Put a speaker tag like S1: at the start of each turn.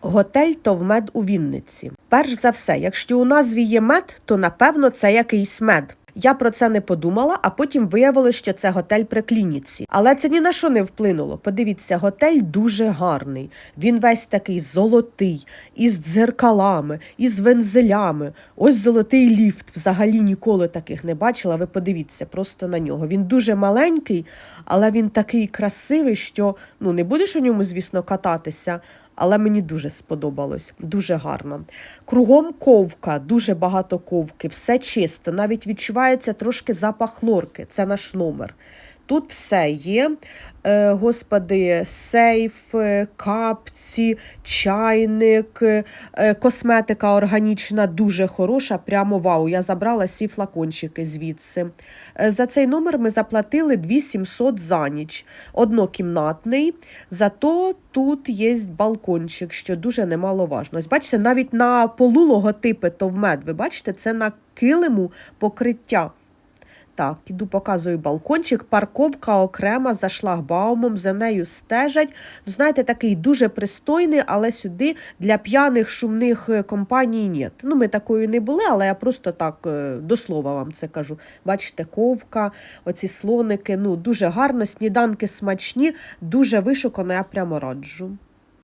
S1: Готель Товмед у Вінниці. Перш за все, якщо у назві є мед, то напевно це якийсь мед. Я про це не подумала, а потім виявилося, що це готель при клініці. Але це ні на що не вплинуло. Подивіться, готель дуже гарний. Він весь такий золотий, із дзеркалами, із вензелями. Ось золотий ліфт. Взагалі ніколи таких не бачила. Ви подивіться просто на нього. Він дуже маленький, але він такий красивий, що ну не будеш у ньому, звісно, кататися. Але мені дуже сподобалось, дуже гарно. Кругом ковка, дуже багато ковки, все чисто. Навіть відчувається трошки запах лорки. Це наш номер. Тут все є. Е, господи, сейф, е, капці, чайник, е, косметика органічна, дуже хороша. Прямо вау. Я забрала всі флакончики звідси. За цей номер ми заплатили 2700 за ніч. Однокімнатний. Зато тут є балкончик, що дуже немаловажно. Бачите, навіть на полу логотипи Товмед, ви бачите, це на килиму покриття. Так, іду показую балкончик, парковка окрема за шлагбаумом, за нею стежать. Ну, знаєте, такий дуже пристойний, але сюди для п'яних шумних е, компаній ні. Ну, ми такою не були, але я просто так е, до слова вам це кажу. Бачите, ковка, оці слоники, ну дуже гарно, сніданки смачні, дуже вишукано, я прямо раджу.